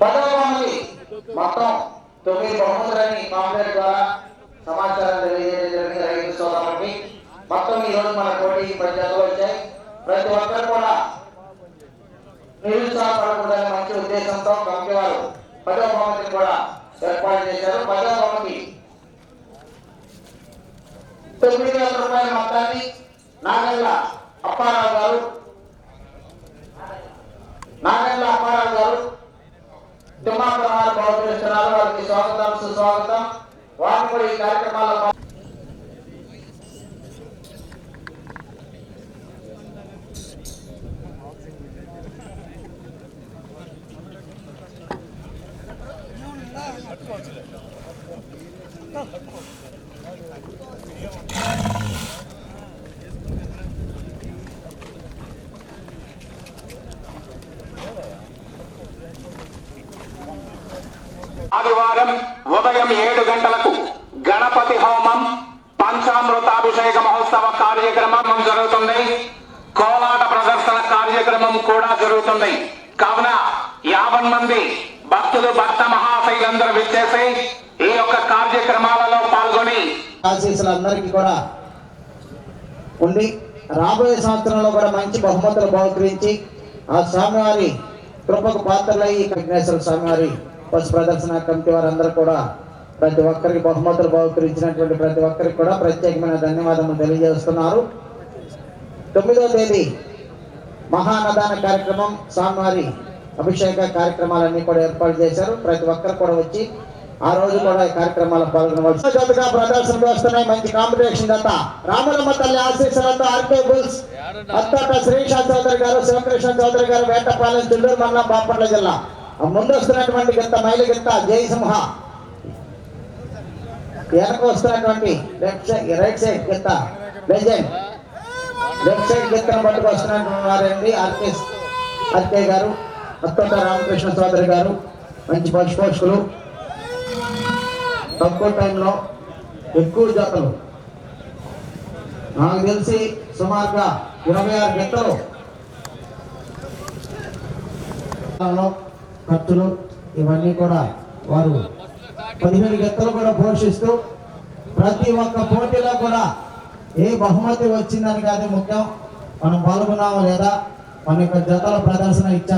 పదవ బహుమతి మొత్తం తొమ్మిది బహుమతులని కాంప్లెట్ ద్వారా సమాచారం తెలియజేయడం జరిగింది. రైతు సోదరులకి మొత్తం ఈ రోజు మన పోటీ పది వచ్చాయి. ప్రతి ఒక్కరు కూడా నిరుత్సాహపడకూడదని మంచి ఉద్దేశంతో కమిటీ వారు పదవ బహుమతిని కూడా ఏర్పాటు చేశారు. పదవ బహుమతి తొమ్మిది వేల రూపాయల మొత్తాన్ని నాగల్ల అప్పారావు గారు నాగల్ల అప్పారావు గారు తిమ్మాపురం వారు బహుకరిస్తున్నారు వారికి స్వాగతం సుస్వాగతం వారిని కూడా ఈ కార్యక్రమాల్లో పా- ఆదివారం ఉదయం ఏడు గంటలకు గణపతి హోమం పంచామృతాభిషేక మహోత్సవ కార్యక్రమం జరుగుతుంది. కోలాట ప్రదర్శన కార్యక్రమం కూడా జరుగుతుంది. కావున యాభై మంది భక్తులు భక్త మహాశైలందరూ విచ్చేసి ఈ యొక్క కార్యక్రమాలలో పాల్గొని ఆశీస్సులు అందరికీ కూడా ఉండి రాబోయే సంవత్సరంలో కూడా మంచి బహుమతులు బహుకరించి ఆ స్వామివారి కృపకు పాత్రలయ్యి విఘ్నేశ్వర స్వామివారి పశు ప్రదర్శన కమిటీ వారందరూ కూడా ప్రతి ఒక్కరికి బహుమతులు బహుకరించినటువంటి ప్రతి ఒక్కరికి కూడా ప్రత్యేకమైన ధన్యవాదములు తెలియజేస్తున్నారు. తొమ్మిదవ తేదీ మహానదాన కార్యక్రమం స్వామివారి అభిషేక కార్యక్రమాలన్నీ కూడా ఏర్పాటు చేశారు. ప్రతి ఒక్కరు కూడా వచ్చి ఆ రోజు కూడా ఈ కార్యక్రమాలు పాల్గొనవచ్చు జతగా ప్రదర్శనకు వస్తున్నాయి మంచి కాంపిటీషన్ జత. రామరమ్మ తల్లి ఆశీస్సులతో ఆర్కే బుల్స్ అత్తాట శ్రీశాంత్ చౌదరి గారు శివకృష్ణ చౌదరి గారు వేటపాలెం చిల్లూరు మండలం బాపట్ల జిల్లా. ఆ ముందు వస్తున్నటువంటి గింత మైలు గంట జయసింహ. వెనక వస్తున్నటువంటి లెఫ్ట్ సైడ్ రైట్ సైడ్ గంట లెజెండ్ లెఫ్ట్ సైడ్ గిత్తను పట్టుకు వస్తున్నటువంటి వారండి ఆర్కే ఆర్కే గారు అత్తోట రామకృష్ణ చౌదరి గారు మంచి పశు పోషకులు. తక్కువ టైంలో ఎక్కువ జతలు. నాకు తెలిసి సుమారుగా ఇరవై ఆరు గంటలు ఖర్చులు ఇవన్నీ కూడా వారు పదిహేను గంటలు కూడా పోషిస్తూ ప్రతి ఒక్క పోటీలో కూడా ఏ బహుమతి వచ్చిందని కాదు ముఖ్యం. మనం పాల్గొన్నామా లేదా? మన యొక్క జతల ప్రదర్శన ఇచ్చాం